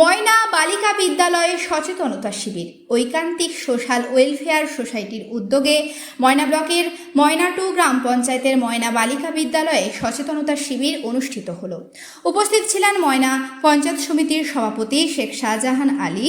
ময়না বালিকা বিদ্যালয়ে সচেতনতা শিবির, ঐকান্তিক সোশ্যাল ওয়েলফেয়ার সোসাইটির উদ্যোগে ময়না ব্লকের ময়না টু গ্রাম পঞ্চায়েতের ময়না বালিকা বিদ্যালয়ে সচেতনতা শিবির অনুষ্ঠিত হলো। উপস্থিত ছিলেন ময়না পঞ্চায়েত সমিতির সভাপতি শেখ শাহজাহান আলী,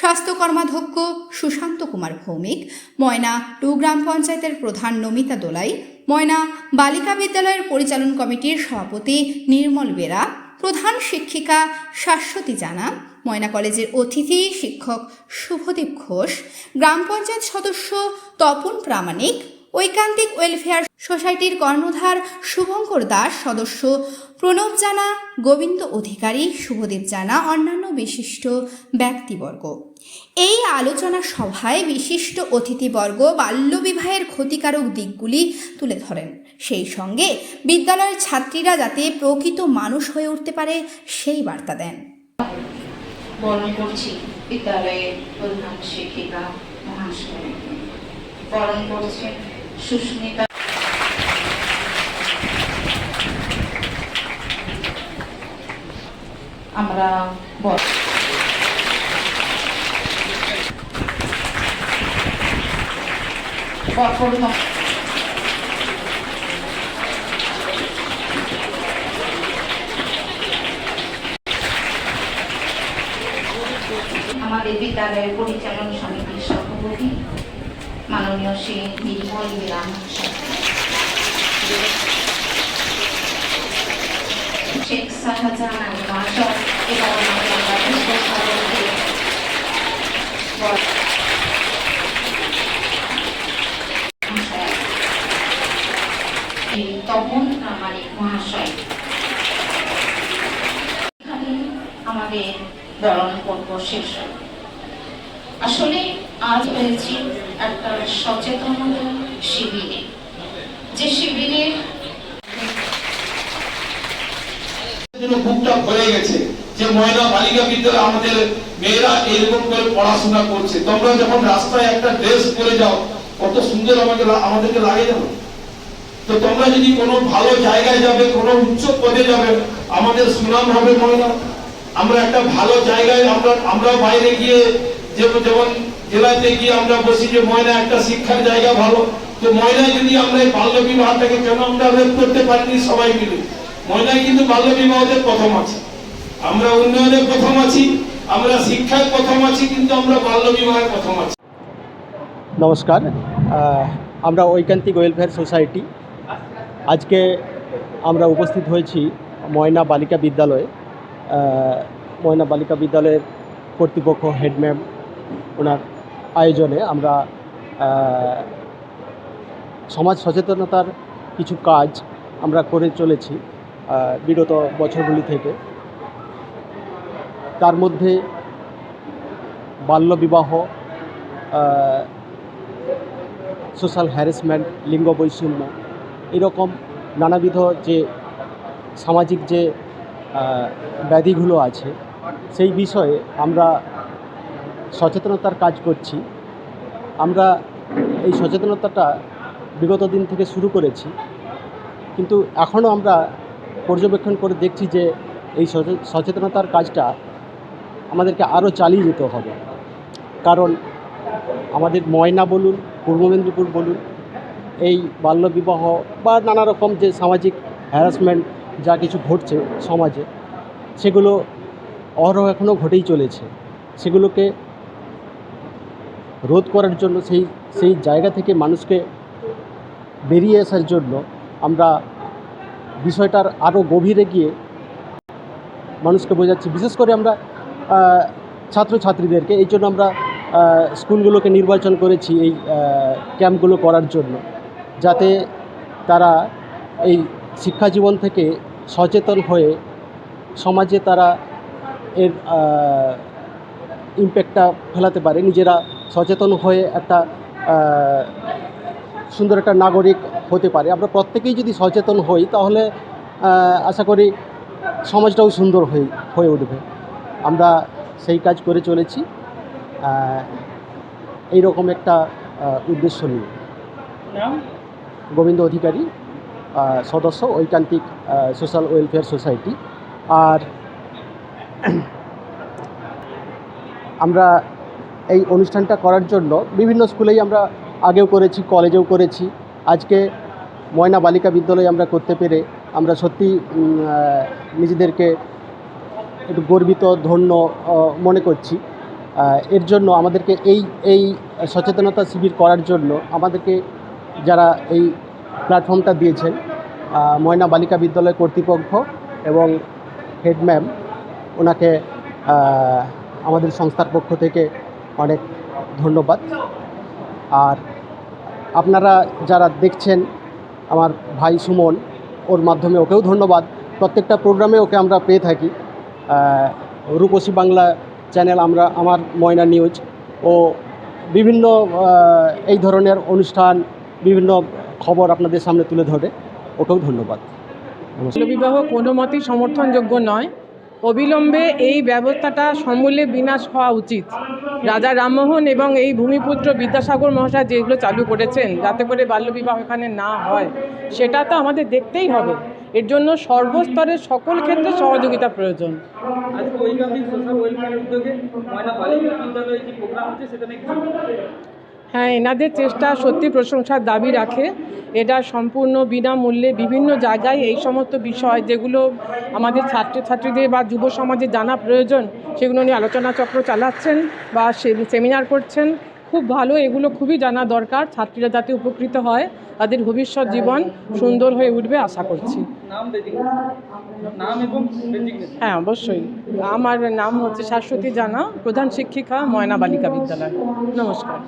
স্বাস্থ্য কর্মাধ্যক্ষ সুশান্ত কুমার ভৌমিক, ময়না টু গ্রাম পঞ্চায়েতের প্রধান নমিতা দোলাই, ময়না বালিকা বিদ্যালয়ের পরিচালন কমিটির সভাপতি নির্মল বেরা প্রধান শিক্ষিকা শাশ্বতী জানা, ময়না কলেজের অতিথি শিক্ষক শুভদীপ ঘোষ, গ্রাম পঞ্চায়েত সদস্য তপন প্রামাণিক ঐকান্তিক ওয়েলফেয়ার সোসাইটির কর্ণধার শুভঙ্কর দাস সদস্য। প্রণব জানা, গোবিন্দ অধিকারী শুভদীপ জানা, অন্যান্য বিশিষ্ট ব্যক্তিবর্গ। এই আলোচনা সভায় বিশিষ্ট অতিথিবর্গ বাল্যবিবাহের ক্ষতিকারক দিকগুলি তুলে ধরেন। সেই সঙ্গে বিদ্যালয়ের ছাত্রীরা যাতে প্রকৃত মানুষ হয়ে উঠতে পারে, সেই বার্তা দেন। বিদ্যালয়ের প্রধান শিক্ষিকা মহাশয়। বরণ করছেন সুস্মিতা। আমরা বর বরপূর্ণ আমাদের বিদ্যালয়ের পরিচালন সমিতির সভাপতি মাননীয় শ্রী নির্মল বিরাম। শেখ শাহজাহান মহাশয় এবং মহাশয়, তপন মহাশয়। আমাদের বরণ পর্ব শেষ হল। আসলে আজ হয়েছি একটা সচেতনতা শিবিরে। যে শিবিরে বুকটা ভরে গেছে, যে ময়না বালিকা বিদ্যালয়ে আমাদের মেয়েরা এরকম করে পড়াশোনা করছে। তোমরা যখন রাস্তায় একটা ড্রেস পরে যাও, কত সুন্দর আমাকে আমাদেরকে লাগে জানো তো তোমরা যদি কোনো ভালো জায়গায় যাবে, কোনো উচ্চ পদে যাবে, আমাদের সুনাম হবে ময়না আমরা একটা ভালো জায়গায় আমরা আমরা বাইরে গিয়ে যেমন জেলাতে গিয়ে আমরা বসি যে ময়না একটা শিক্ষার জায়গা ভালো। তো ময়নায় যদি আমরা এই বাল্য বিবাহটাকে কেন আমরা রোধ করতে পারিনি সবাই মিলে? ময়নায় কিন্তু বাল্য বিবাহতে প্রথম আছে। আমরা উন্নয়নের প্রথম আছি, আমরা শিক্ষায় প্রথম আছি, কিন্তু আমরা বাল্য বিবাহের প্রথম আছি। নমস্কার। আমরা ঐকান্তিক ওয়েলফেয়ার সোসাইটি আজকে আমরা উপস্থিত হয়েছি ময়না বালিকা বিদ্যালয়ে। ময়না বালিকা বিদ্যালয়ের কর্তৃপক্ষ হেড ম্যাম ওনার আয়োজনে আমরা সমাজ সচেতনতার কিছু কাজ আমরা করে চলেছি বিগত বছরগুলি থেকে। তার মধ্যে বাল্যবিবাহ সোশ্যাল হ্যারাসমেন্ট লিঙ্গ বৈষম্য এরকম নানাবিধ যে সামাজিক যে ব্যাধিগুলো আছে, সেই বিষয়ে আমরা সচেতনতার কাজ করছি। আমরা এই সচেতনতাটা বিগত দিন থেকে শুরু করেছি। কিন্তু এখনও আমরা পর্যবেক্ষণ করে দেখছি যে এই সচে- সচেতনতার কাজটা আমাদেরকে আরও চালিয়ে যেতে হবে। কারণ আমাদের ময়না বলুন, পূর্ব মেদিনীপুর বলুন, এই বাল্যবিবাহ বা নানা রকম যে সামাজিক হ্যারাসমেন্ট যা কিছু ঘটছে সমাজে, সেগুলো অহরহ এখনও ঘটেই চলেছে। সেগুলোকে রোধ করার জন্য, সেই সেই জায়গা থেকে মানুষকে বেরিয়ে আসার জন্য আমরা বিষয়টার আরও গভীরে গিয়ে মানুষকে বোঝাচ্ছি। বিশেষ করে আমরা ছাত্রছাত্রীদেরকে, এই জন্য আমরা স্কুলগুলোকে নির্বাচন করেছি এই ক্যাম্পগুলো করার জন্য, যাতে তারা এই শিক্ষা জীবন থেকে সচেতন হয়ে সমাজে তারা এর ইম্প্যাক্টটা ফেলাতে পারে। নিজেরা সচেতন হয়ে একটা সুন্দর একটা নাগরিক হতে পারে। আমরা প্রত্যেকেই যদি সচেতন হই তাহলে আশা করি সমাজটাও সুন্দর হয়ে হয়ে উঠবে। আমরা সেই কাজ করে চলেছি। এই রকম একটা উদ্দেশ্য নিয়ে। গোবিন্দ অধিকারী সদস্য ঐকান্তিক সোশ্যাল ওয়েলফেয়ার সোসাইটি। আর আমরা এই অনুষ্ঠানটা করার জন্য বিভিন্ন স্কুলেই আমরা আগেও করেছি, কলেজেও করেছি। আজকে ময়না বালিকা বিদ্যালয়ে আমরা করতে পেরে আমরা সত্যি নিজেদেরকে একটু গর্বিত, ধন্য মনে করছি। এর জন্য আমাদেরকে এই এই সচেতনতা শিবির করার জন্য আমাদেরকে যারা এই প্ল্যাটফর্মটা দিয়েছেন ময়না বালিকা বিদ্যালয় কর্তৃপক্ষ এবং হেড ম্যাম, ওনাকে আমাদের সংস্থার পক্ষ থেকে অনেক ধন্যবাদ। আর আপনারা যারা দেখছেন আমার ভাই সুমন, ওর মাধ্যমে ওকেও ধন্যবাদ। প্রত্যেকটা প্রোগ্রামে ওকে আমরা পেয়ে থাকি। রূপসী বাংলা চ্যানেল আমরা, আমার ময়না নিউজ ও বিভিন্ন এই ধরনের অনুষ্ঠান, বিভিন্ন খবর আপনাদের সামনে তুলে ধরে। ওকেও ধন্যবাদ। বাল্যবিবাহ কোনো মতেই সমর্থনযোগ্য নয়। অবিলম্বে এই ব্যবস্থাটা সমূলে বিনাশ হওয়া উচিত। রাজা রামমোহন এবং এই ভূমিপুত্র বিদ্যাসাগর মহাশয় যেগুলো চালু করেছেন, যাতে করে বাল্যবিবাহ এখানে না হয়, সেটা তো আমাদের দেখতেই হবে। এর জন্য সর্বস্তরের সকল ক্ষেত্রে সহযোগিতা প্রয়োজন। আজকে হ্যাঁ এনাদের চেষ্টা সত্যি প্রশংসার দাবি রাখে। এটা সম্পূর্ণ বিনামূল্যে বিভিন্ন জায়গায় এই সমস্ত বিষয় যেগুলো আমাদের ছাত্রছাত্রীদের বা যুব সমাজে জানা প্রয়োজন, সেগুলো নিয়ে আলোচনা চক্র চালাচ্ছেন বা সেমিনার করছেন। খুব ভালো এগুলো খুবই জানা দরকার। ছাত্রীরা যাতে উপকৃত হয় তাদের ভবিষ্যৎ জীবন সুন্দর হয়ে উঠবে আশা করছি। হ্যাঁ অবশ্যই। আমার নাম হচ্ছে শাশ্বতী জানা প্রধান শিক্ষিকা ময়না বালিকা বিদ্যালয়। নমস্কার।